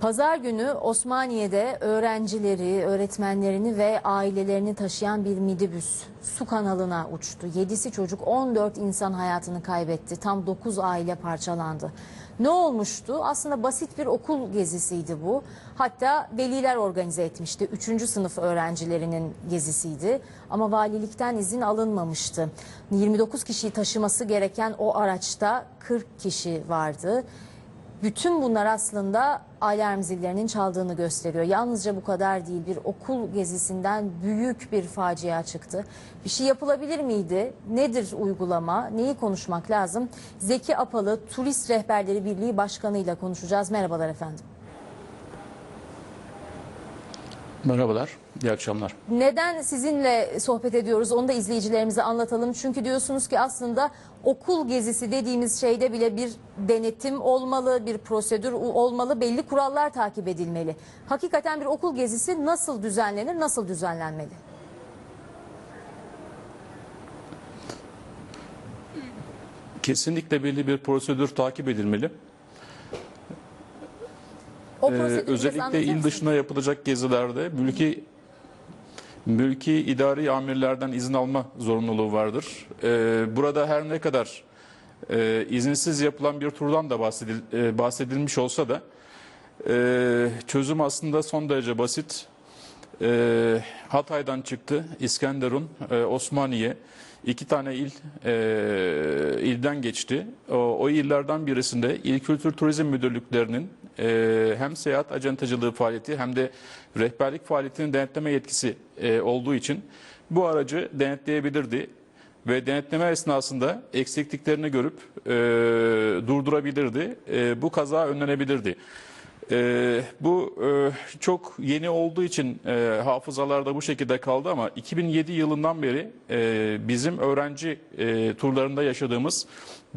Pazar günü Osmaniye'de öğrencileri, öğretmenlerini ve ailelerini taşıyan bir midibüs su kanalına uçtu. 7'si çocuk 14 insan hayatını kaybetti. Tam 9 aile parçalandı. Ne olmuştu? Aslında basit bir okul gezisiydi bu. Hatta veliler organize etmişti. 3. sınıf öğrencilerinin gezisiydi. Ama valilikten izin alınmamıştı. 29 kişiyi taşıması gereken o araçta 40 kişi vardı. Bütün bunlar aslında alarm zillerinin çaldığını gösteriyor. Yalnızca bu kadar değil bir okul gezisinden büyük bir facia çıktı. Bir şey yapılabilir miydi? Nedir uygulama? Neyi konuşmak lazım? Zeki Apalı Turist Rehberleri Birliği Başkanı ile konuşacağız. Merhabalar efendim. Merhabalar, iyi akşamlar. Neden sizinle sohbet ediyoruz onu da izleyicilerimize anlatalım. Çünkü diyorsunuz ki aslında okul gezisi dediğimiz şeyde bile bir denetim olmalı, bir prosedür olmalı, belli kurallar takip edilmeli. Hakikaten bir okul gezisi nasıl düzenlenir, nasıl düzenlenmeli? Kesinlikle belli bir prosedür takip edilmeli. O Ee, özellikle il dışına yapılacak gezilerde mülki mülki idari amirlerden izin alma zorunluluğu vardır. Ee, burada her ne kadar e, izinsiz yapılan bir turdan da bahsedil, e, bahsedilmiş olsa da e, çözüm aslında son derece basit. E, Hatay'dan çıktı İskenderun, e, Osmaniye. iki tane il e, ilden geçti. O, o illerden birisinde İl Kültür Turizm Müdürlüklerinin e, hem seyahat acentacılığı faaliyeti hem de rehberlik faaliyetinin denetleme yetkisi e, olduğu için bu aracı denetleyebilirdi ve denetleme esnasında eksikliklerini görüp e, durdurabilirdi. E, bu kaza önlenebilirdi. E, bu e, çok yeni olduğu için e, hafızalarda bu şekilde kaldı ama 2007 yılından beri e, bizim öğrenci e, turlarında yaşadığımız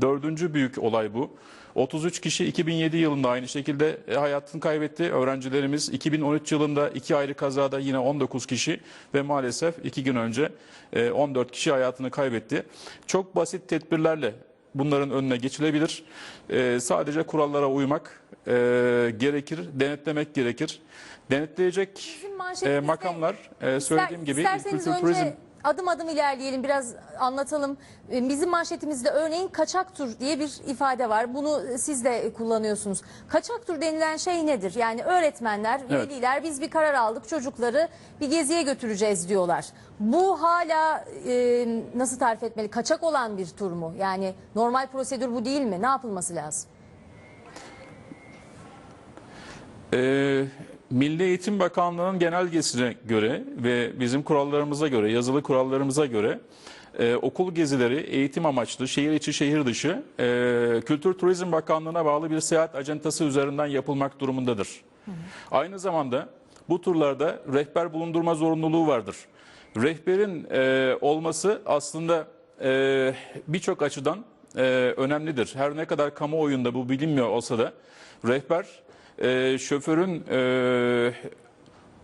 dördüncü büyük olay bu. 33 kişi 2007 yılında aynı şekilde e, hayatını kaybetti. Öğrencilerimiz 2013 yılında iki ayrı kazada yine 19 kişi ve maalesef iki gün önce e, 14 kişi hayatını kaybetti. Çok basit tedbirlerle bunların önüne geçilebilir. E, sadece kurallara uymak e, gerekir, denetlemek gerekir. Denetleyecek e, makamlar e, söylediğim gibi Kültür Turizm adım adım ilerleyelim biraz anlatalım. Ee, Bizim manşetimizde örneğin kaçak tur diye bir ifade var. Bunu siz de kullanıyorsunuz. Kaçak tur denilen şey nedir? Yani öğretmenler, Evet. veliler biz bir karar aldık çocukları bir geziye götüreceğiz diyorlar. Bu hala e, nasıl tarif etmeli? Kaçak olan bir tur mu? Yani normal prosedür bu değil mi? Ne yapılması lazım? Ee, Milli Eğitim Bakanlığı'nın genelgesine göre ve bizim kurallarımıza göre, yazılı kurallarımıza göre e, okul gezileri eğitim amaçlı, şehir içi, şehir dışı e, Kültür Turizm Bakanlığı'na bağlı bir seyahat acentası üzerinden yapılmak durumundadır. Aynı zamanda bu turlarda rehber bulundurma zorunluluğu vardır. Rehberin e, olması aslında e, birçok açıdan e, önemlidir. Her ne kadar kamuoyunda bu bilinmiyor olsa da rehber e, şoförün e,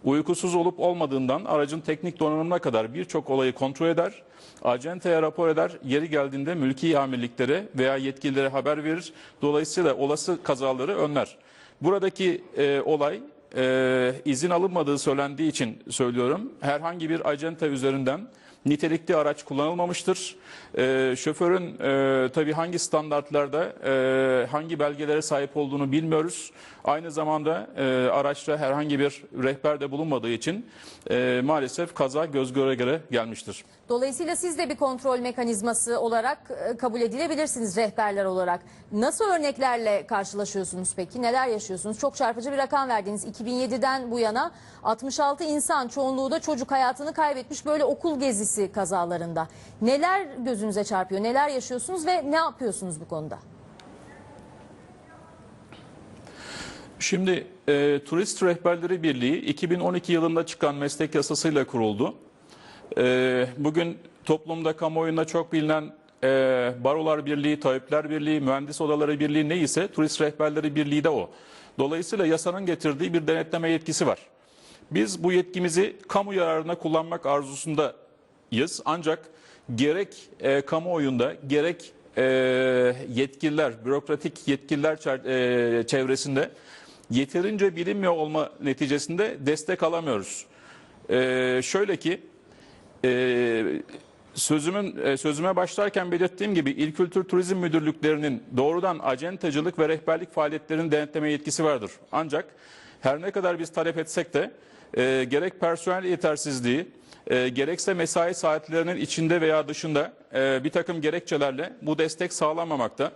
uykusuz olup olmadığından aracın teknik donanımına kadar birçok olayı kontrol eder, acenteye rapor eder, yeri geldiğinde mülki amirliklere veya yetkililere haber verir. Dolayısıyla olası kazaları önler. Buradaki e, olay e, izin alınmadığı söylendiği için söylüyorum. Herhangi bir acente üzerinden nitelikli araç kullanılmamıştır. E, şoförün e, tabii hangi standartlarda, e, hangi belgelere sahip olduğunu bilmiyoruz. Aynı zamanda e, araçta herhangi bir rehber de bulunmadığı için e, maalesef kaza göz göre göre gelmiştir. Dolayısıyla siz de bir kontrol mekanizması olarak e, kabul edilebilirsiniz rehberler olarak. Nasıl örneklerle karşılaşıyorsunuz peki? Neler yaşıyorsunuz? Çok çarpıcı bir rakam verdiniz. 2007'den bu yana 66 insan çoğunluğu da çocuk hayatını kaybetmiş böyle okul gezisi kazalarında. Neler gözünüze çarpıyor? Neler yaşıyorsunuz ve ne yapıyorsunuz bu konuda? Şimdi e, Turist Rehberleri Birliği 2012 yılında çıkan meslek yasasıyla kuruldu. E, bugün toplumda kamuoyunda çok bilinen e, Barolar Birliği, Tabipler Birliği, Mühendis Odaları Birliği neyse Turist Rehberleri Birliği de o. Dolayısıyla yasanın getirdiği bir denetleme yetkisi var. Biz bu yetkimizi kamu yararına kullanmak arzusundayız. Ancak gerek e, kamuoyunda gerek e, yetkililer, bürokratik yetkililer e, çevresinde yeterince bilinmiyor olma neticesinde destek alamıyoruz. Ee, şöyle ki e, sözümün e, sözüme başlarken belirttiğim gibi İl Kültür Turizm Müdürlüklerinin doğrudan acentacılık ve rehberlik faaliyetlerini denetleme yetkisi vardır. Ancak her ne kadar biz talep etsek de e, gerek personel yetersizliği e, gerekse mesai saatlerinin içinde veya dışında e, bir takım gerekçelerle bu destek sağlanmamakta.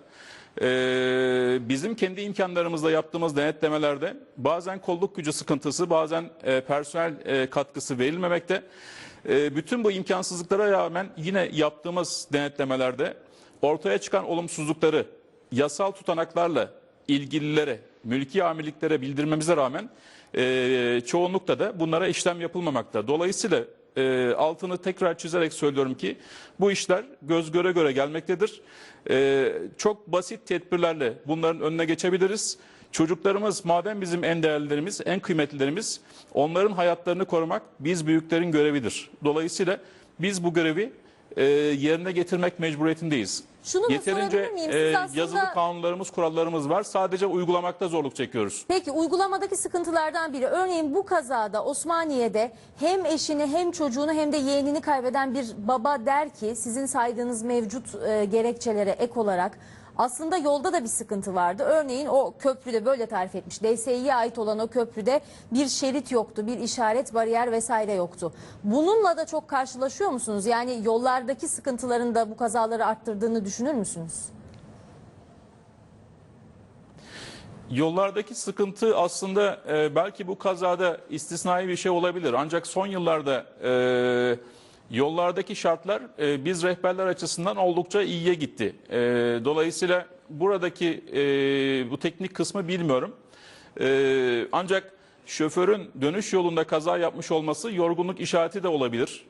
Ee, bizim kendi imkanlarımızla yaptığımız denetlemelerde bazen kolluk gücü sıkıntısı, bazen e, personel e, katkısı verilmemekte. E, bütün bu imkansızlıklara rağmen yine yaptığımız denetlemelerde ortaya çıkan olumsuzlukları yasal tutanaklarla ilgililere, mülki amirliklere bildirmemize rağmen e, çoğunlukla da bunlara işlem yapılmamakta. Dolayısıyla e, altını tekrar çizerek söylüyorum ki bu işler göz göre göre gelmektedir. E, çok basit tedbirlerle bunların önüne geçebiliriz. Çocuklarımız madem bizim en değerlilerimiz, en kıymetlilerimiz onların hayatlarını korumak biz büyüklerin görevidir. Dolayısıyla biz bu görevi e, yerine getirmek mecburiyetindeyiz. Şunu da Yeterince sorabilir miyim? Siz e, aslında- yazılı kanunlarımız, kurallarımız var. Sadece uygulamakta zorluk çekiyoruz. Peki uygulamadaki sıkıntılardan biri örneğin bu kazada Osmaniye'de hem eşini hem çocuğunu hem de yeğenini kaybeden bir baba der ki sizin saydığınız mevcut e, gerekçelere ek olarak aslında yolda da bir sıkıntı vardı. Örneğin o köprüde böyle tarif etmiş. DSİ'ye ait olan o köprüde bir şerit yoktu, bir işaret, bariyer vesaire yoktu. Bununla da çok karşılaşıyor musunuz? Yani yollardaki sıkıntıların da bu kazaları arttırdığını düşünür müsünüz? Yollardaki sıkıntı aslında e, belki bu kazada istisnai bir şey olabilir. Ancak son yıllarda e, yollardaki şartlar e, biz rehberler açısından oldukça iyiye gitti. E, dolayısıyla buradaki e, bu teknik kısmı bilmiyorum. E, ancak şoförün dönüş yolunda kaza yapmış olması yorgunluk işareti de olabilir.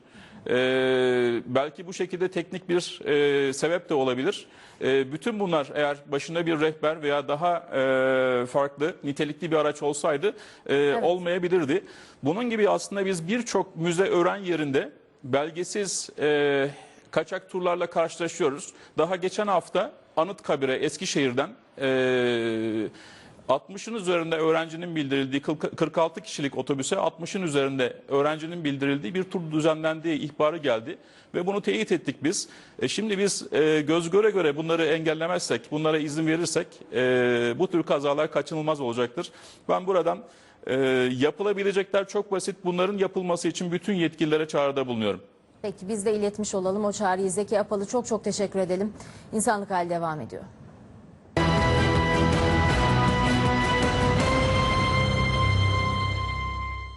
Ee, belki bu şekilde teknik bir e, sebep de olabilir. Ee, bütün bunlar eğer başında bir rehber veya daha e, farklı nitelikli bir araç olsaydı e, olmayabilirdi. Bunun gibi aslında biz birçok müze öğren yerinde belgesiz e, kaçak turlarla karşılaşıyoruz. Daha geçen hafta Anıtkabir'e Eskişehir'den e, 60'ın üzerinde öğrencinin bildirildiği 46 kişilik otobüse 60'ın üzerinde öğrencinin bildirildiği bir tur düzenlendiği ihbarı geldi ve bunu teyit ettik biz. E şimdi biz e, göz göre göre bunları engellemezsek, bunlara izin verirsek e, bu tür kazalar kaçınılmaz olacaktır. Ben buradan e, yapılabilecekler çok basit. Bunların yapılması için bütün yetkililere çağrıda bulunuyorum. Peki biz de iletmiş olalım o çağrıyı. Zeki Apalı çok çok teşekkür edelim. İnsanlık hali devam ediyor.